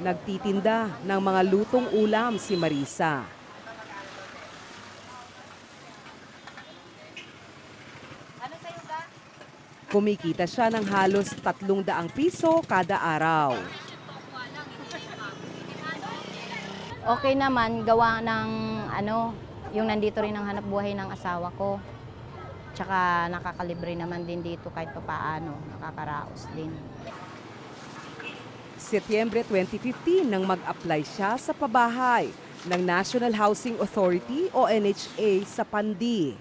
Nagtitinda ng mga lutong ulam si Marisa. Kumikita siya ng halos 300 piso kada araw. Okay naman, gawa ng ano, yung nandito rin ang hanap buhay ng asawa ko. Tsaka nakakalibre naman din dito kahit pa paano, nakakaraos din. Setyembre 2015 nang mag-apply siya sa pabahay ng National Housing Authority o NHA sa Pandi.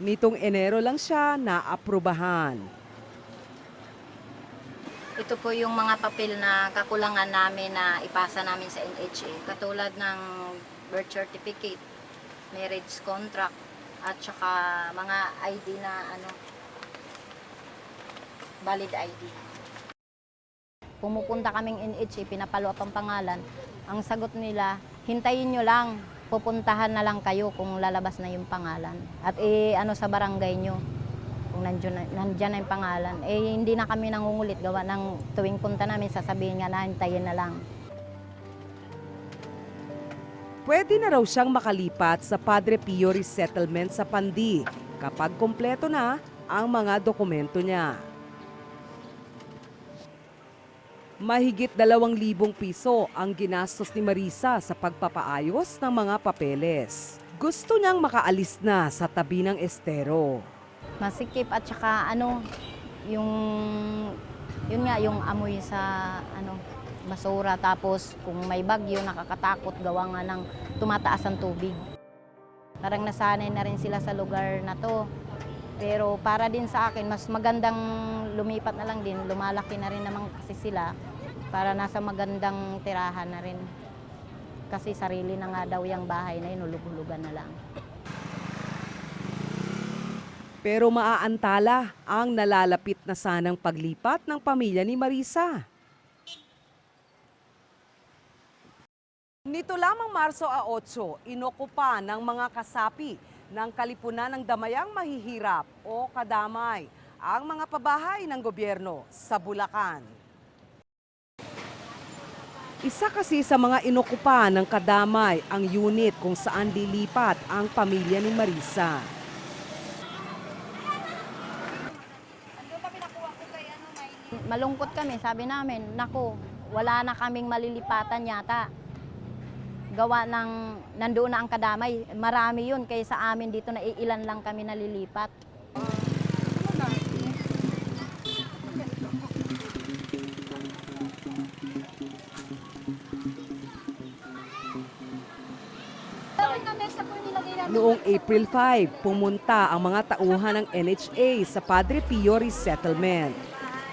Nitong Enero lang siya naaprubahan. Ito po yung mga papel na kakulangan namin na ipasa namin sa NHA. Katulad ng birth certificate, marriage contract, at saka mga ID na ano, valid ID. Pumupunta kaming NHA, pinapalo ang pangalan. Ang sagot nila, hintayin nyo lang, pupuntahan na lang kayo kung lalabas na yung pangalan. At eh, ano sa barangay nyo, kung nandiyan na, nandyan na yung pangalan. Eh, hindi na kami nangungulit. Gawa ng tuwing punta namin, sasabihin nga na, hintayin na lang. Pwede na raw siyang makalipat sa Padre Pio Resettlement sa Pandi kapag kompleto na ang mga dokumento niya. Mahigit dalawang libong piso ang ginastos ni Marisa sa pagpapaayos ng mga papeles. Gusto niyang makaalis na sa tabi ng estero. Masikip at saka ano, yung, yun nga, yung amoy sa ano, basura. Tapos kung may bagyo, nakakatakot gawa nga ng tumataas ang tubig. Parang nasanay na rin sila sa lugar na to. Pero para din sa akin, mas magandang lumipat na lang din. Lumalaki na rin naman kasi sila para nasa magandang tirahan na rin. Kasi sarili na nga daw yung bahay na yun, na lang. Pero maaantala ang nalalapit na sanang paglipat ng pamilya ni Marisa. Nito lamang Marso a 8, inokupa ng mga kasapi ng Kalipunan ng Damayang Mahihirap o Kadamay ang mga pabahay ng gobyerno sa Bulacan. Isa kasi sa mga inokupa ng Kadamay ang unit kung saan lilipat ang pamilya ni Marisa. Malungkot kami, sabi namin, nako, wala na kaming malilipatan yata. Gawa ng, nandoon na ang kadamay, marami yun, kaya sa amin dito na iilan lang kami nalilipat. Noong April 5, pumunta ang mga tauhan ng NHA sa Padre Pio Resettlement.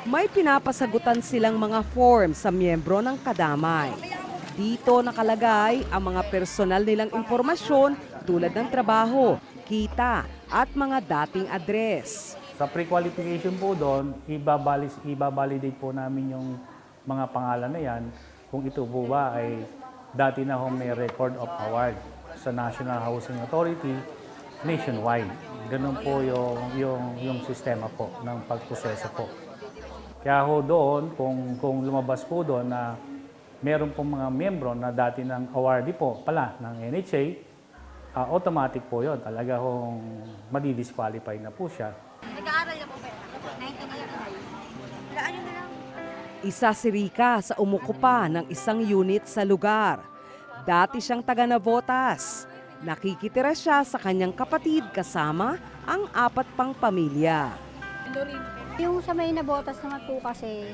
May pinapasagutan silang mga form sa miyembro ng kadamay. Dito nakalagay ang mga personal nilang impormasyon tulad ng trabaho, kita at mga dating address. Sa pre-qualification po doon, ibabalis, ibabalidate po namin yung mga pangalan na yan kung ito po ba ay dati na hong may record of award sa National Housing Authority nationwide. Ganun po yung, yung, yung sistema po ng pagproseso po. Kaya ho doon, kung, kung lumabas po doon na meron pong mga miyembro na dati ng awardee po pala ng NHA, ah, automatic po yon Talaga hong madidisqualify na po siya. Isa si Rika sa umukupa ng isang unit sa lugar. Dati siyang taga Navotas. Nakikitira siya sa kanyang kapatid kasama ang apat pang pamilya. Yung sa may nabotas naman po kasi,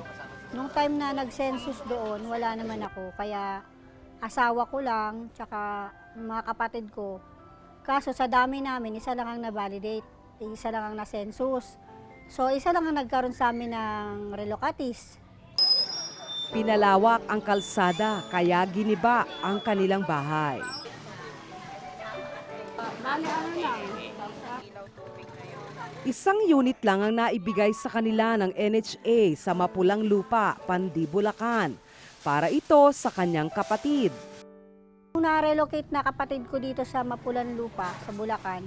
nung time na nag-census doon, wala naman ako. Kaya asawa ko lang, tsaka mga kapatid ko. Kaso sa dami namin, isa lang ang na-validate, isa lang ang na-census. So isa lang ang nagkaroon sa amin ng relocatis. Pinalawak ang kalsada kaya giniba ang kanilang bahay. Isang unit lang ang naibigay sa kanila ng NHA sa Mapulang Lupa, Pandi. Para ito sa kanyang kapatid. Nung na-relocate na kapatid ko dito sa Mapulan Lupa, sa Bulacan,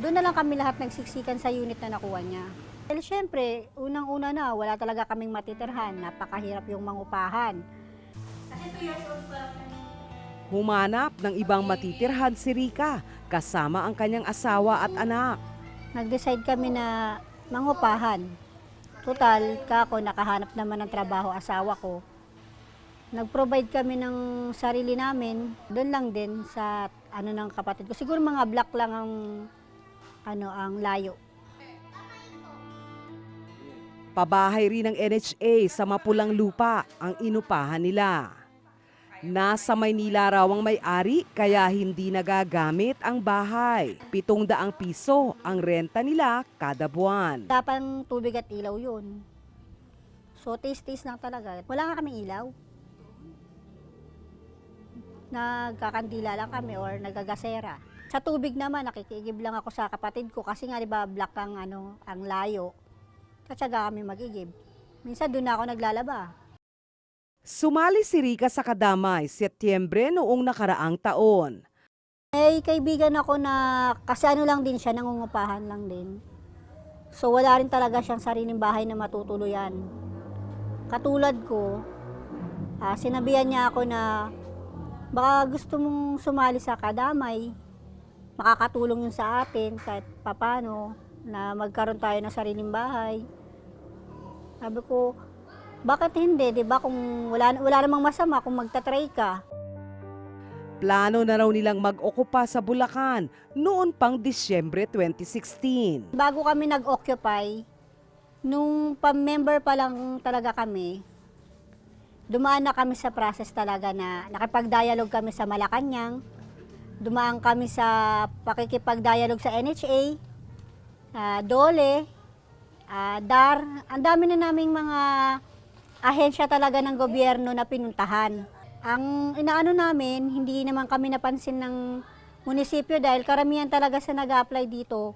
doon na lang kami lahat nagsiksikan sa unit na nakuha niya. Dahil syempre, unang-una na, wala talaga kaming matitirhan, napakahirap yung mangupahan. Humanap ng ibang matitirhan si Rika kasama ang kanyang asawa at anak. Nag-decide kami na mangupahan. Total, kako nakahanap naman ng trabaho asawa ko. Nag-provide kami ng sarili namin, doon lang din sa ano ng kapatid ko. Siguro mga block lang ang ano ang layo. Pabahay rin ng NHA sa mapulang lupa ang inupahan nila. Nasa Maynila raw ang may-ari kaya hindi nagagamit ang bahay. Pitong daang piso ang renta nila kada buwan. Tapang tubig at ilaw yun. So, taste-taste lang talaga. Wala nga kaming ilaw. Nagkakandila lang kami or nagagasera. Sa tubig naman, nakikigib lang ako sa kapatid ko kasi nga, di ba, black ang, ano, ang layo. Tatsaga kami magigib. Minsan doon na ako naglalaba. Sumali si Rika sa Kadamay, Setyembre noong nakaraang taon. May kaibigan ako na, kasi ano lang din siya, nangungupahan lang din. So wala rin talaga siyang sariling bahay na matutuluyan. Katulad ko, ah, sinabihan niya ako na baka gusto mong sumali sa kadamay, makakatulong yun sa atin kahit papano na magkaroon tayo ng sariling bahay. Sabi ko, bakit hindi, 'di ba? Kung wala wala namang masama kung magta-try ka. Plano na raw nilang mag-okupa sa Bulacan noon pang Disyembre 2016. Bago kami nag-occupy, nung pa-member pa lang talaga kami, dumaan na kami sa process talaga na nakipag-dialogue kami sa Malacanang, dumaan kami sa pakikipag-dialogue sa NHA, ah, DOLE, ah, DAR, ang dami na naming mga ahensya talaga ng gobyerno na pinuntahan. Ang inaano namin, hindi naman kami napansin ng munisipyo dahil karamihan talaga sa nag apply dito,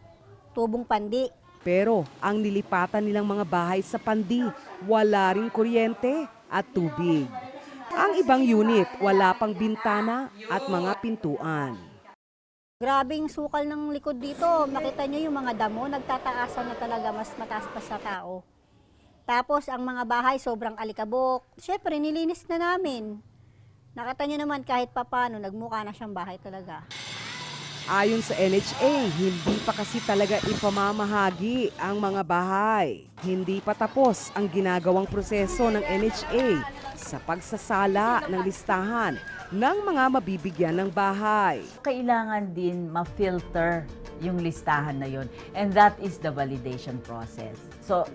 tubong pandi. Pero ang nilipatan nilang mga bahay sa Pandi, wala ring kuryente at tubig. Ang ibang unit, wala pang bintana at mga pintuan. Grabing sukal ng likod dito. Makita nyo yung mga damo, nagtataasan na talaga, mas mataas pa sa tao. Tapos ang mga bahay sobrang alikabok. Siyempre, nilinis na namin. Nakita nyo naman kahit papano, nagmukha na siyang bahay talaga. Ayon sa NHA, hindi pa kasi talaga ipamamahagi ang mga bahay. Hindi pa tapos ang ginagawang proseso ng NHA sa pagsasala ng listahan ng mga mabibigyan ng bahay. kailangan din ma-filter yung listahan na yun. And that is the validation process. So,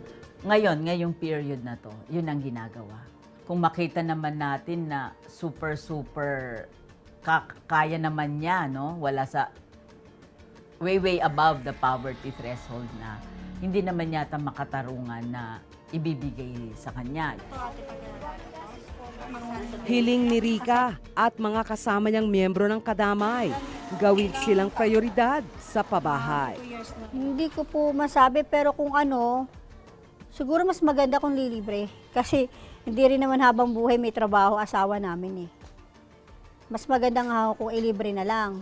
ngayon, ngayong period na to, yun ang ginagawa. Kung makita naman natin na super, super ka- kaya naman niya, no? Wala sa way, way above the poverty threshold na hindi naman yata makatarungan na ibibigay sa kanya. Hiling ni Rika at mga kasama niyang miyembro ng kadamay, gawin silang prioridad sa pabahay. Hindi ko po masabi, pero kung ano, siguro mas maganda kung lilibre. Kasi hindi rin naman habang buhay may trabaho asawa namin eh. Mas maganda nga ako kung ilibre na lang.